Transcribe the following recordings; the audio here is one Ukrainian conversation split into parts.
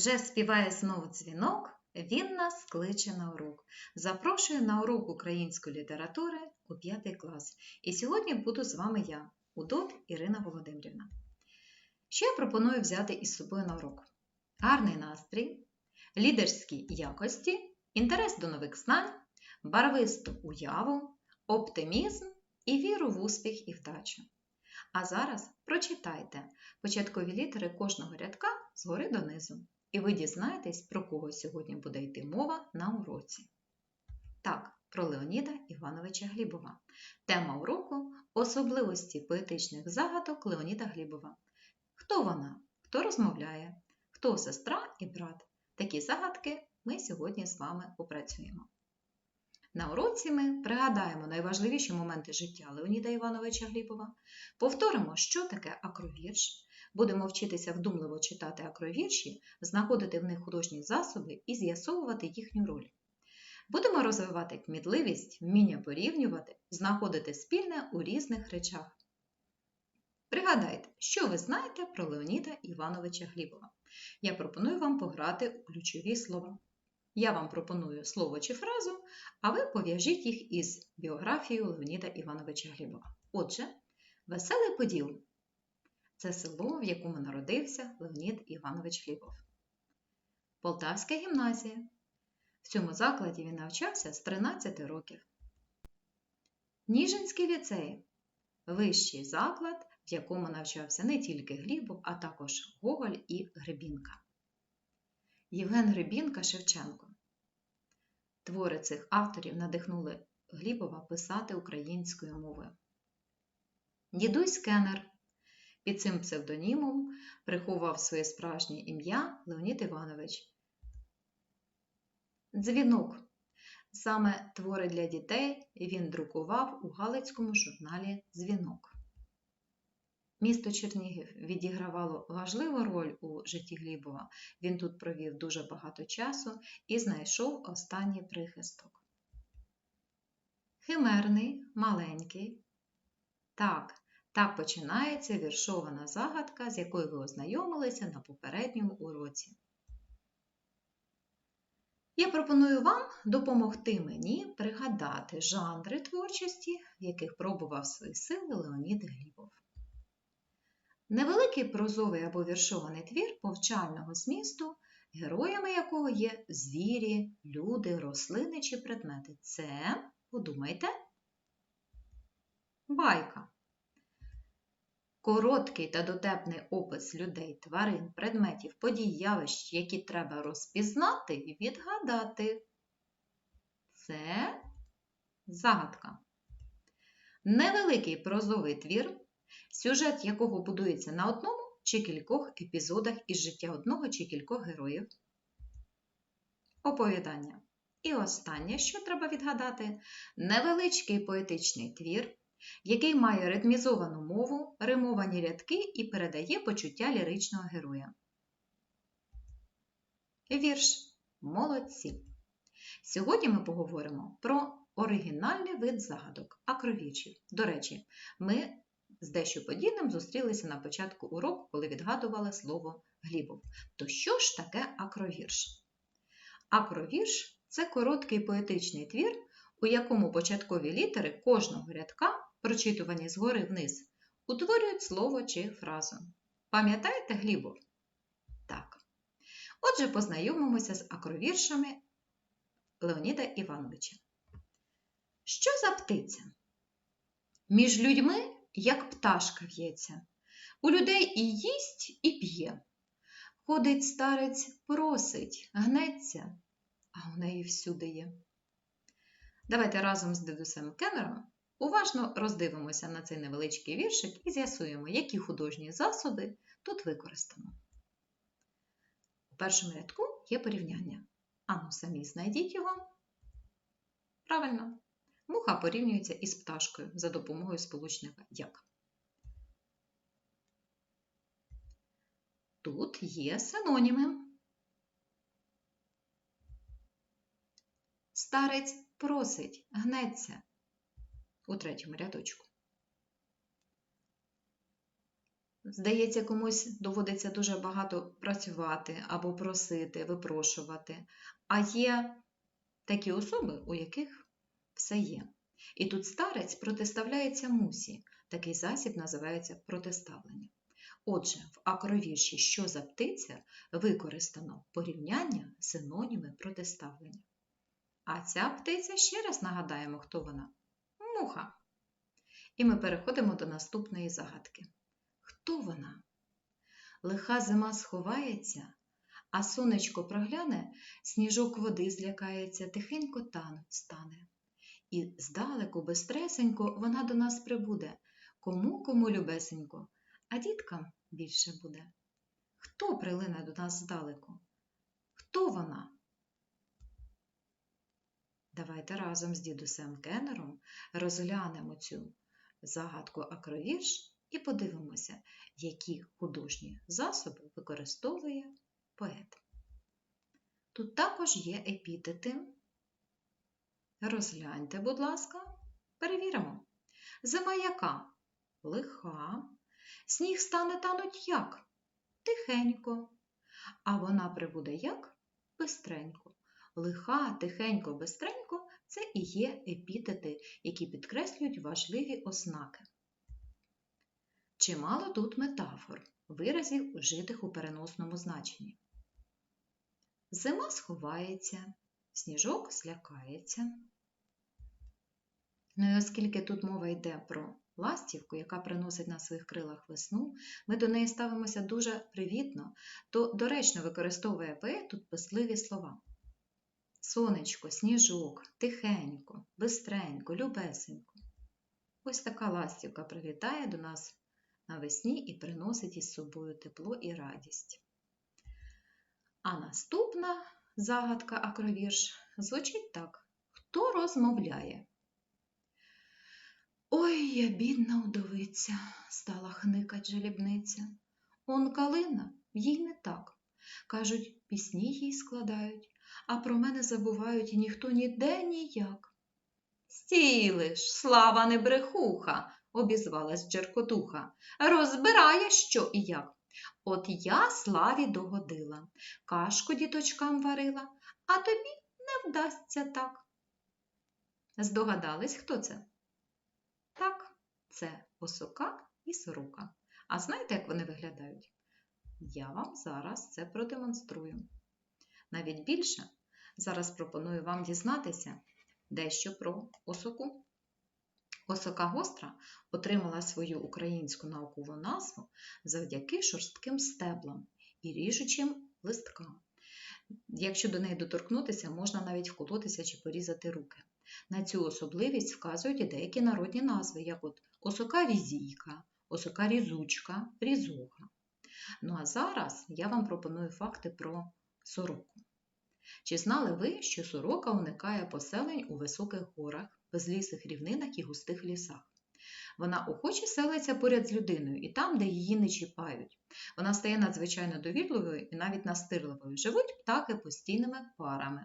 Вже співає знову дзвінок, він нас кличе на урок. Запрошую на урок української літератури у 5 клас. І сьогодні буду з вами я, Удот Ірина Володимирівна. Що я пропоную взяти із собою на урок? Гарний настрій, лідерські якості, інтерес до нових знань, барвисту уяву, оптимізм і віру в успіх і вдачу. А зараз прочитайте початкові літери кожного рядка згори донизу. І ви дізнаєтесь, про кого сьогодні буде йти мова на уроці. Так, про Леоніда Івановича Глібова. Тема уроку особливості поетичних загадок Леоніда Глібова. Хто вона? Хто розмовляє? Хто сестра і брат? Такі загадки ми сьогодні з вами опрацюємо. На уроці ми пригадаємо найважливіші моменти життя Леоніда Івановича Глібова, повторимо, що таке акровірш, будемо вчитися вдумливо читати акровірші, знаходити в них художні засоби і з'ясовувати їхню роль. Будемо розвивати кмітливість, вміння порівнювати, знаходити спільне у різних речах. Пригадайте, що ви знаєте про Леоніда Івановича Глібова. Я пропоную вам пограти у ключові слова. Я вам пропоную слово чи фразу, а ви пов'яжіть їх із біографією Леоніда Івановича Глібова. Отже, Веселий Поділ це село, в якому народився Леонід Іванович Глібов. Полтавська гімназія. В цьому закладі він навчався з 13 років. Ніжинський ліцей вищий заклад, в якому навчався не тільки Глібов, а також Гоголь і Гребінка. Євген Гребінка Шевченко. Твори цих авторів надихнули Глібова писати українською мовою. Дідусь Кеннер під цим псевдонімом приховував своє справжнє ім'я Леонід Іванович. Дзвінок. Саме твори для дітей він друкував у Галицькому журналі Дзвінок. Місто Чернігів відігравало важливу роль у житті Глібова. Він тут провів дуже багато часу і знайшов останній прихисток. Химерний, маленький. Так, так починається віршована загадка, з якою ви ознайомилися на попередньому уроці. Я пропоную вам допомогти мені пригадати жанри творчості, в яких пробував свої сили Леонід Глібов. Невеликий прозовий або віршований твір повчального змісту, героями якого є звірі, люди, рослини чи предмети. Це, подумайте, байка. Короткий та дотепний опис людей, тварин, предметів, подій, явищ, які треба розпізнати і відгадати. Це загадка. Невеликий прозовий твір, сюжет якого будується на одному чи кількох епізодах із життя одного чи кількох героїв. Оповідання. І останнє, що треба відгадати, невеличкий поетичний твір, який має ритмізовану мову, римовані рядки і передає почуття ліричного героя. Вірш Молодці. Сьогодні ми поговоримо про оригінальний вид загадок акровіршів. До речі, ми з дещо подібним зустрілися на початку уроку, коли відгадували слово Глібов. То що ж таке акровірш? Акровірш це короткий поетичний твір, у якому початкові літери кожного рядка, прочитувані згори вниз, утворюють слово чи фразу. Пам'ятаєте Глібов? Так. Отже, познайомимося з акровіршами Леоніда Івановича. Що за птиця? Між людьми, як пташка в'ється, у людей і їсть, і п'є. Ходить старець, просить, гнеться, а у неї всюди є. Давайте разом з дедусем Кеннером уважно роздивимося на цей невеличкий віршик і з'ясуємо, які художні засоби тут використано. У першому рядку є порівняння. Ану, самі знайдіть його. Правильно. Муха порівнюється із пташкою за допомогою сполучника як. Тут є синоніми. Старець просить, гнеться у третьому рядочку. Здається, комусь доводиться дуже багато працювати або просити, випрошувати. А є такі особи, у яких все є. І тут старець протиставляється мусі. Такий засіб називається протиставлення. Отже, в акровірші що за птиця використано порівняння синоніми протиставлення. А ця птиця ще раз нагадаємо, хто вона? Муха. І ми переходимо до наступної загадки. Хто вона? Лиха зима сховається, а сонечко прогляне, сніжок води злякається, тихенько тануть стане. І здалеку, безтресенько, вона до нас прибуде, кому кому любесенько, а діткам більше буде. Хто прилине до нас здалеку? Хто вона? Давайте разом з дідусем Кеннером розглянемо цю загадку акровірш і подивимося, які художні засоби використовує поет. Тут також є епітети. Розгляньте, будь ласка, перевіримо. Зима яка? Лиха. Сніг стане тануть як? Тихенько. А вона прибуде як? Бистренько. Лиха, тихенько, бистренько це і є епітети, які підкреслюють важливі ознаки. Чимало тут метафор, виразів, вжитих у переносному значенні. Зима сховається, сніжок злякається. Ну і оскільки тут мова йде про ластівку, яка приносить на своїх крилах весну, ми до неї ставимося дуже привітно, то доречно використовує поет тут писливі слова. Сонечко, сніжок, тихенько, бистренько, любесенько. Ось така ластівка привітає до нас навесні і приносить із собою тепло і радість. А наступна загадка акровірш звучить так: Хто розмовляє? Ой, я бідна удовиця, стала хникать жалібниця. Он калина, їй не так. Кажуть, пісні їй складають, а про мене забувають ніхто ніде ніяк. Стій лиш, слава не брехуха, обізвалась Джеркотуха. Розбирає, що і як. От я славі догодила, кашку діточкам варила, а тобі не вдасться так. Здогадались, хто це? Так, це осока і сорока. А знаєте, як вони виглядають? Я вам зараз це продемонструю. Навіть більше, зараз пропоную вам дізнатися дещо про осоку. Осока гостра отримала свою українську наукову назву завдяки шорстким стеблам і ріжучим листкам. Якщо до неї доторкнутися, можна навіть вколотися чи порізати руки. На цю особливість вказують і деякі народні назви, як от осока різійка, осока різучка, різуха. Ну а зараз я вам пропоную факти про сороку. Чи знали ви, що сорока уникає поселень у високих горах, безлісих рівнинах і густих лісах? Вона охоче селиться поряд з людиною і там, де її не чіпають. Вона стає надзвичайно довірливою і навіть настирливою. Живуть птахи постійними парами.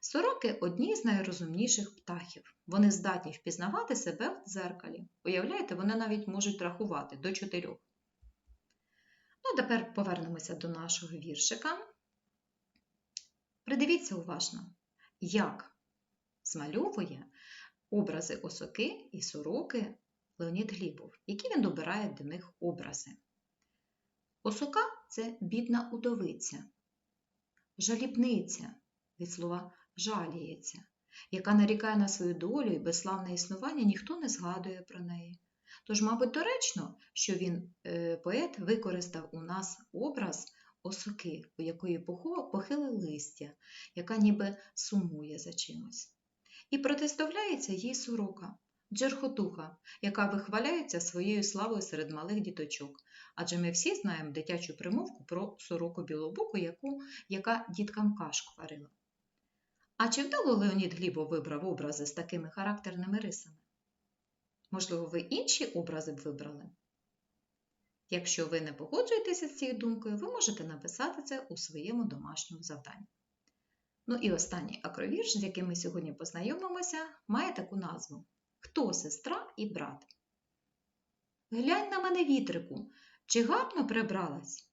Сороки одні з найрозумніших птахів. Вони здатні впізнавати себе в дзеркалі. Уявляєте, вони навіть можуть рахувати до чотирьох. Ну, тепер повернемося до нашого віршика. Придивіться уважно, як змальовує образи осоки і сороки Леонід Глібов, які він добирає до них образи. Осока це бідна удовиця, жалібниця від слова жаліється, яка нарікає на свою долю і безславне існування, ніхто не згадує про неї. Тож, мабуть, доречно, що він, е, поет, використав у нас образ осоки, у якої похиле листя, яка ніби сумує за чимось. І протиставляється їй сорока, джерхотуха, яка вихваляється своєю славою серед малих діточок. Адже ми всі знаємо дитячу примовку про сороку білобуку, яку, яка діткам кашку варила. А чи вдало Леонід Глібов вибрав образи з такими характерними рисами? Можливо, ви інші образи б вибрали? Якщо ви не погоджуєтеся з цією думкою, ви можете написати це у своєму домашньому завданні. Ну і останній акровірш, з яким ми сьогодні познайомимося, має таку назву Хто сестра і брат? Глянь на мене вітрику, чи гарно прибралась?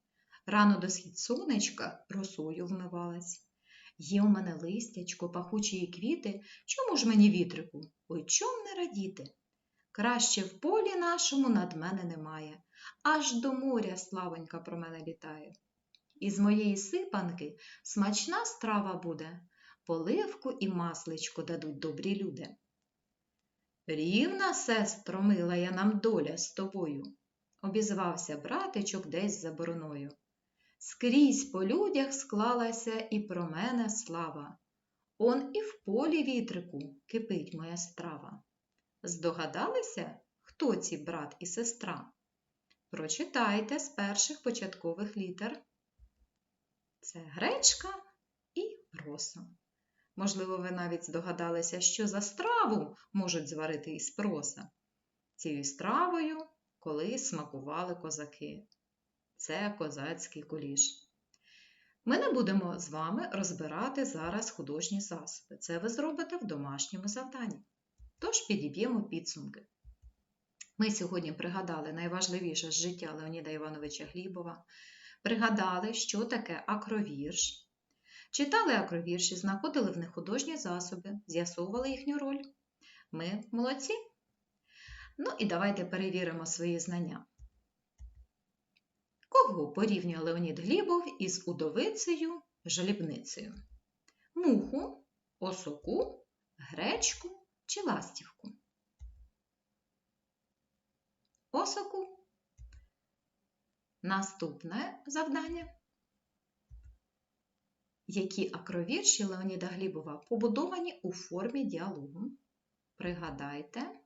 Рано до схід сонечка росою вмивалась. Є у мене листячко, пахучі квіти, чому ж мені вітрику? Ой чом не радіти? Краще в полі нашому над мене немає, аж до моря славонька про мене літає. Із моєї сипанки смачна страва буде, поливку і масличко дадуть добрі люди. Рівна, сестро, милая нам доля з тобою, обізвався братичок десь за бороною. Скрізь по людях склалася і про мене слава. Он і в полі вітрику кипить моя страва. Здогадалися, хто ці брат і сестра? Прочитайте з перших початкових літер. Це гречка і проса. Можливо, ви навіть здогадалися, що за страву можуть зварити із проса. Цією стравою колись смакували козаки. Це козацький куліш. Ми не будемо з вами розбирати зараз художні засоби. Це ви зробите в домашньому завданні. Тож підіб'ємо підсумки. Ми сьогодні пригадали найважливіше з життя Леоніда Івановича Глібова, пригадали, що таке акровірш, читали акровірші, знаходили в них художні засоби, з'ясовували їхню роль. Ми молодці. Ну і давайте перевіримо свої знання. Кого порівнює Леонід Глібов із удовицею жалібницею? Муху, осоку, гречку чи ластівку? Осоку. Наступне завдання. Які акровірші Леоніда Глібова побудовані у формі діалогу? Пригадайте,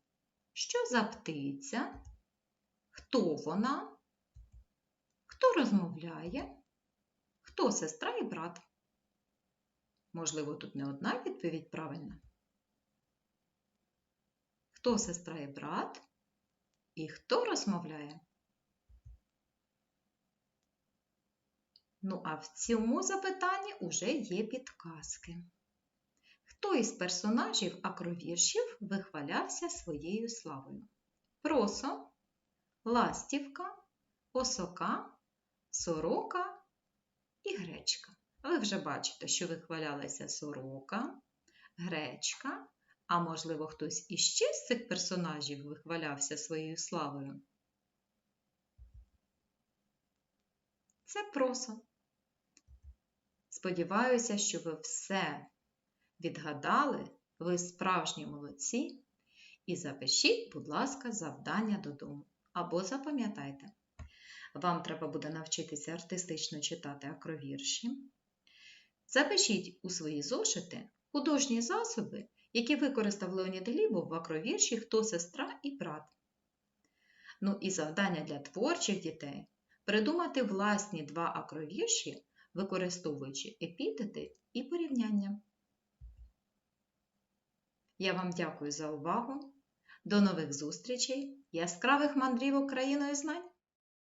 що за птиця, хто вона, хто розмовляє, хто сестра і брат. Можливо, тут не одна відповідь правильна. Хто сестра і брат? І хто розмовляє? Ну, а в цьому запитанні уже є підказки. Хто із персонажів акровіршів вихвалявся своєю славою? Просо, ластівка, осока, сорока і гречка. Ви вже бачите, що вихвалялася сорока, гречка, а можливо, хтось іще з цих персонажів вихвалявся своєю славою. Це просо. Сподіваюся, що ви все відгадали, ви справжні молодці. І запишіть, будь ласка, завдання додому. Або запам'ятайте, вам треба буде навчитися артистично читати акровірші. Запишіть у свої зошити художні засоби, які використав Леонід Глібов в акровірші Хто сестра і брат. Ну і завдання для творчих дітей придумати власні два акровірші, використовуючи епітети і порівняння. Я вам дякую за увагу. До нових зустрічей, яскравих мандрівок країною знань!